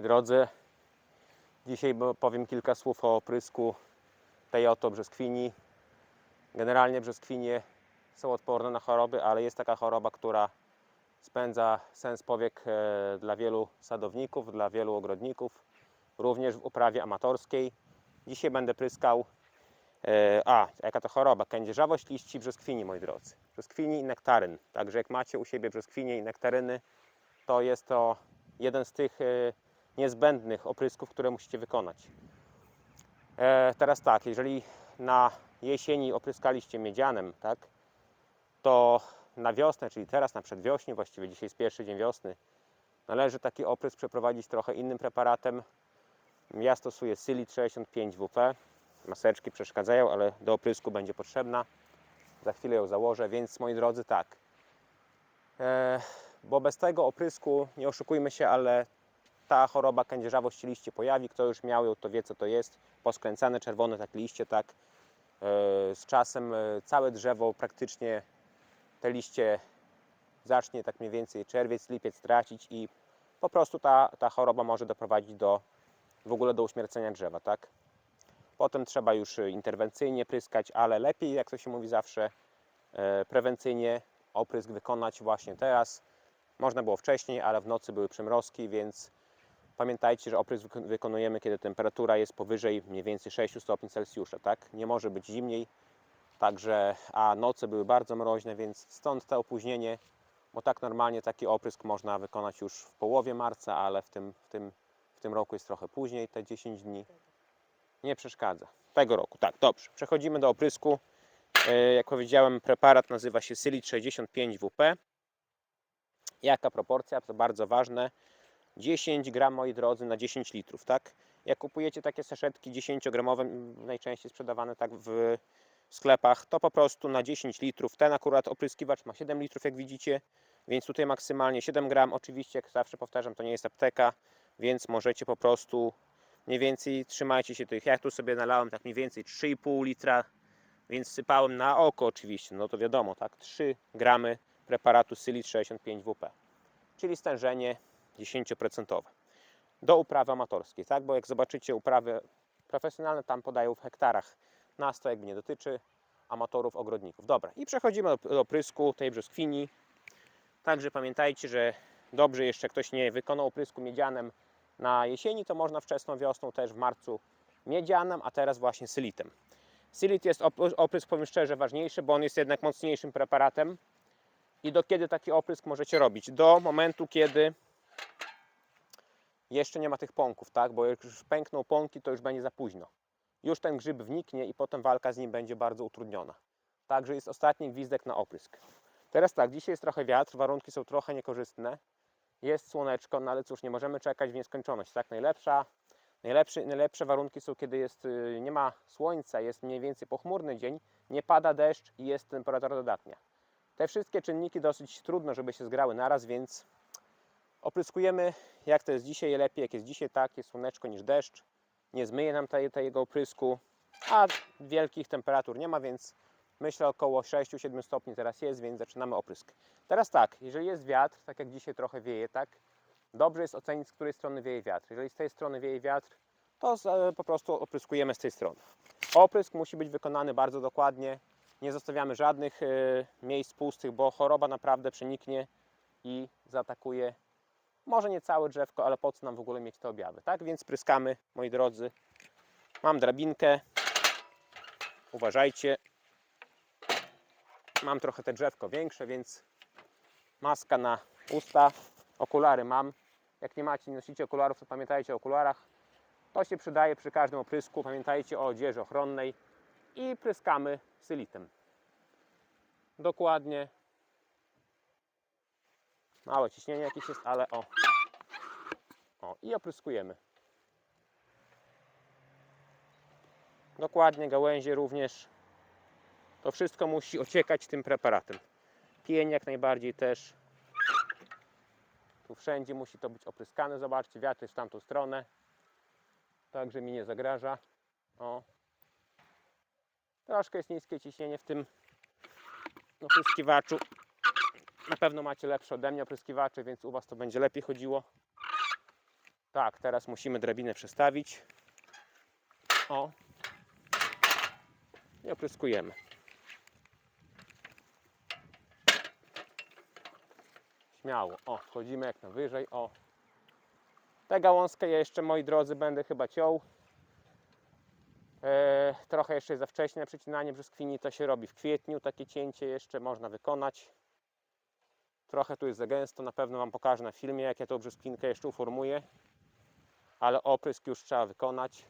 moi drodzy. Dzisiaj powiem kilka słów o oprysku tej oto brzoskwini. Generalnie brzoskwinie są odporne na choroby, ale jest taka choroba, która spędza sens powiek e, dla wielu sadowników, dla wielu ogrodników, również w uprawie amatorskiej. Dzisiaj będę pryskał. E, a, jaka to choroba? Kędzierzawość liści brzoskwini, moi drodzy. Brzoskwini i nektaryn. Także jak macie u siebie brzoskwinie i nektaryny, to jest to jeden z tych e, niezbędnych oprysków, które musicie wykonać. E, teraz tak, jeżeli na jesieni opryskaliście miedzianem, tak, to na wiosnę, czyli teraz na przedwiośnie, właściwie dzisiaj jest pierwszy dzień wiosny, należy taki oprysk przeprowadzić trochę innym preparatem. Ja stosuję Sylit 65 WP. Maseczki przeszkadzają, ale do oprysku będzie potrzebna. Za chwilę ją założę, więc moi drodzy, tak. E, bo bez tego oprysku, nie oszukujmy się, ale ta choroba kędzierzawość liście pojawi. Kto już miał ją, to wie co to jest. Poskręcane czerwone tak liście, tak. E, z czasem e, całe drzewo praktycznie te liście zacznie tak mniej więcej czerwiec, lipiec tracić i po prostu ta, ta choroba może doprowadzić do w ogóle do uśmiercenia drzewa, tak? Potem trzeba już e, interwencyjnie pryskać, ale lepiej, jak to się mówi zawsze, prewencyjnie oprysk wykonać właśnie teraz. Można było wcześniej, ale w nocy były przymrozki, więc pamiętajcie, że oprysk wyko- wykonujemy, kiedy temperatura jest powyżej mniej więcej 6 stopni Celsjusza, tak? Nie może być zimniej, także, a noce były bardzo mroźne, więc stąd to opóźnienie, bo tak normalnie taki oprysk można wykonać już w połowie marca, ale w tym, w tym, w tym roku jest trochę później, te 10 dni. Nie przeszkadza. Tego roku, tak, dobrze. Przechodzimy do oprysku. E, Jak powiedziałem, preparat nazywa się Sylit 65 WP. Jaka proporcja? To bardzo ważne. 10 gram, moi drodzy, na 10 litrów, tak? Jak kupujecie takie saszetki 10-gramowe, m, najczęściej sprzedawane tak w sklepach, to po prostu na 10 litrów. Ten akurat opryskiwacz ma 7 litrów, jak widzicie, więc tutaj maksymalnie 7 gram. Oczywiście, jak zawsze powtarzam, to nie jest apteka, więc możecie po prostu mniej więcej trzymajcie się tych. Ja tu sobie nalałem tak mniej więcej 3,5 litra, więc sypałem na oko oczywiście, no to wiadomo, tak? 3 gramy preparatu Sylit 65 WP, czyli stężenie 10%. Do uprawy amatorskiej, tak? Bo jak zobaczycie uprawy profesjonalne, tam podają w hektarach. Nas to jakby nie dotyczy amatorów, ogrodników. Dobra, i przechodzimy do, do prysku tej brzoskwini. Także pamiętajcie, że dobrze jeszcze ktoś nie wykonał oprysku miedzianem na jesieni, to można wczesną wiosną też w marcu miedzianem, a teraz właśnie sylitem. Sylit jest op- oprysk, powiem szczerze, ważniejszy, bo on jest jednak mocniejszym preparatem. I do kiedy taki oprysk możecie robić? Do momentu, kiedy jeszcze nie ma tych pąków, tak? Bo jak już pękną pąki, to już będzie za późno. Już ten grzyb wniknie i potem walka z nim będzie bardzo utrudniona. Także jest ostatni gwizdek na oprysk. Teraz tak, dzisiaj jest trochę wiatr, warunki są trochę niekorzystne. Jest słoneczko, no ale cóż, nie możemy czekać w nieskończoność. Tak, najlepsza, najlepsze, warunki są, kiedy jest, y, nie ma słońca, jest mniej więcej pochmurny dzień, nie pada deszcz i jest temperatura dodatnia. Te wszystkie czynniki dosyć trudno, żeby się zgrały naraz, więc opryskujemy jak to jest dzisiaj, lepiej jak jest dzisiaj tak, jest słoneczko niż deszcz. Nie zmyje nam tego oprysku, a wielkich temperatur nie ma, więc myślę około 6-7 stopni teraz jest, więc zaczynamy oprysk. Teraz tak, jeżeli jest wiatr, tak jak dzisiaj trochę wieje, tak, dobrze jest ocenić z której strony wieje wiatr. Jeżeli z tej strony wieje wiatr, to e, po prostu opryskujemy z tej strony. Oprysk musi być wykonany bardzo dokładnie, nie zostawiamy żadnych e, miejsc pustych, bo choroba naprawdę przeniknie i zaatakuje może nie całe drzewko, ale po co nam w ogóle mieć te objawy, tak? Więc pryskamy, moi drodzy. Mam drabinkę. Uważajcie. Mam trochę te drzewko większe, więc maska na usta. Okulary mam. Jak nie macie, nie nosicie okularów, to pamiętajcie o okularach. To się przydaje przy każdym oprysku. Pamiętajcie o odzieży ochronnej i pryskamy sylitem. Dokładnie. Małe ciśnienie jakieś jest, ale o. O, i opryskujemy. Dokładnie, gałęzie również. To wszystko musi ociekać tym preparatem. Pień jak najbardziej też. Tu wszędzie musi to być opryskane. Zobaczcie, wiatr jest w tamtą stronę. Także mi nie zagraża. O. Troszkę jest niskie ciśnienie w tym opryskiwaczu. Na pewno macie lepsze ode mnie opryskiwacze, więc u Was to będzie lepiej chodziło. Tak, teraz musimy drabinę przestawić. O. I opryskujemy. Śmiało. O, wchodzimy jak najwyżej. O. Tę gałązkę ja jeszcze, moi drodzy, będę chyba ciął. E, trochę jeszcze jest za wcześnie na przecinanie brzoskwini. To się robi w kwietniu. Takie cięcie jeszcze można wykonać. Trochę tu jest za gęsto. Na pewno Wam pokażę na filmie, jak ja tą brzoskwinkę jeszcze uformuję. Ale oprysk już trzeba wykonać.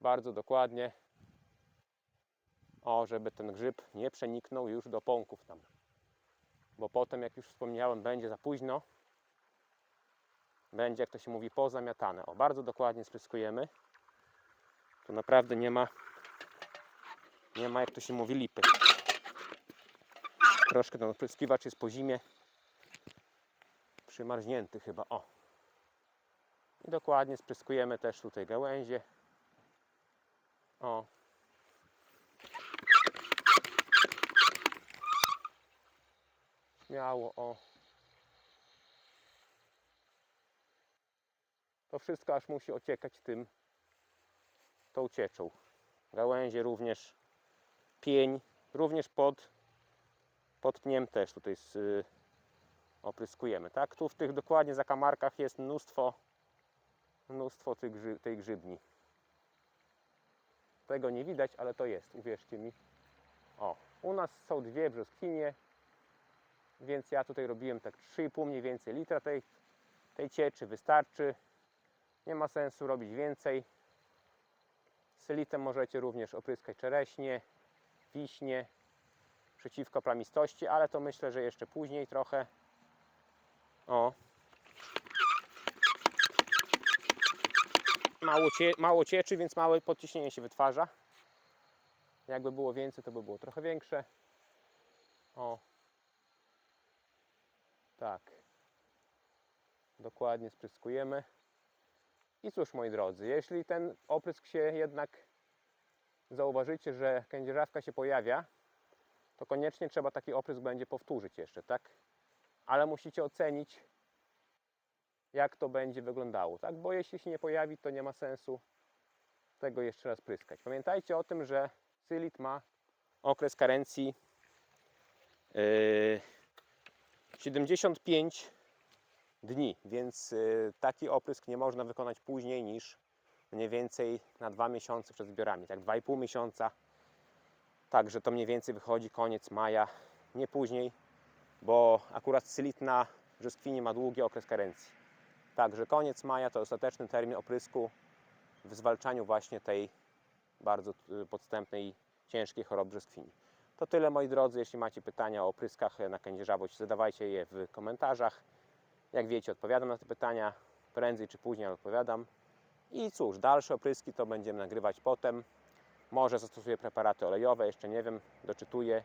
Bardzo dokładnie. O, żeby ten grzyb nie przeniknął już do pąków tam. Bo potem, jak już wspomniałem, będzie za późno. Będzie, jak to się mówi, pozamiatane. O, bardzo dokładnie spryskujemy. Tu naprawdę nie ma, nie ma, jak to się mówi, lipy. Troszkę ten opryskiwacz jest po zimie przymarznięty chyba. O. I dokładnie spryskujemy też tutaj gałęzie. O. Śmiało, o. To wszystko aż musi ociekać tym tą cieczą. Gałęzie również, pień, również pod, pod pniem też tutaj y, opryskujemy. Tak, tu w tych dokładnie zakamarkach jest mnóstwo, mnóstwo grzy- tej grzybni. Tego nie widać, ale to jest, uwierzcie mi. O, u nas są dwie brzoskwinie, więc ja tutaj robiłem tak 3,5 mniej więcej litra tej, tej cieczy, wystarczy. Nie ma sensu robić więcej. Sylitem możecie również opryskać czereśnie, wiśnie, przeciwko plamistości, ale to myślę, że jeszcze później trochę. O. Mało, cie, mało cieczy, więc małe podciśnienie się wytwarza. Jakby było więcej, to by było trochę większe. O. Tak. Dokładnie spryskujemy. I cóż, moi drodzy, jeśli ten oprysk się jednak zauważycie, że kędzierzawka się pojawia, to koniecznie trzeba taki oprysk będzie powtórzyć jeszcze, tak? Ale musicie ocenić, jak to będzie wyglądało, tak? Bo jeśli się nie pojawi, to nie ma sensu tego jeszcze raz pryskać. Pamiętajcie o tym, że sylit ma okres karencji yy, 75 dni, więc y, taki oprysk nie można wykonać później niż mniej więcej na dwa miesiące przed zbiorami, tak 2,5 miesiąca. Także to mniej więcej wychodzi koniec maja, nie później, bo akurat sylit na brzoskwinie ma długi okres karencji. Także koniec maja to ostateczny termin oprysku w zwalczaniu właśnie tej bardzo y, podstępnej, ciężkiej choroby brzoskwini. To tyle moi drodzy. Jeśli macie pytania o opryskach na kędzierzawość, zadawajcie je w komentarzach. Jak wiecie, odpowiadam na te pytania. Prędzej czy później odpowiadam. I cóż, dalsze opryski to będziemy nagrywać potem. Może zastosuję preparaty olejowe, jeszcze nie wiem, doczytuję.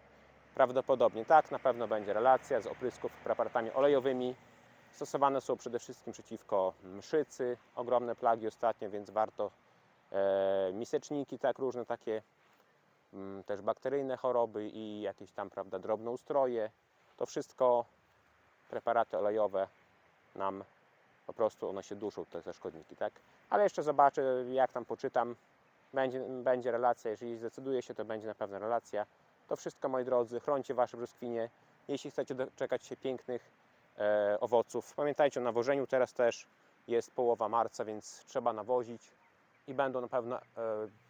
Prawdopodobnie tak, na pewno będzie relacja z oprysków preparatami olejowymi. Stosowane są przede wszystkim przeciwko mszycy, ogromne plagi ostatnio, więc warto e, miseczniki, tak, różne takie mm, też bakteryjne choroby i jakieś tam, prawda, drobnoustroje. To wszystko preparaty olejowe nam po prostu one się duszą, te, te szkodniki, tak? Ale jeszcze zobaczę, jak tam poczytam. Będzie, będzie relacja, jeżeli zdecyduje się, to będzie na pewno relacja. To wszystko, moi drodzy, chroncie Wasze brzoskwinie. Jeśli chcecie doczekać się pięknych e, owoców, pamiętajcie o nawożeniu. Teraz też jest połowa marca, więc trzeba nawozić i będą na pewno e,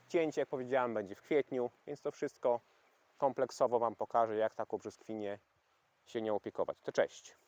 cięcie, jak powiedziałem, będzie w kwietniu, więc to wszystko kompleksowo Wam pokażę, jak taką brzoskwinię się nie opiekować. To cześć!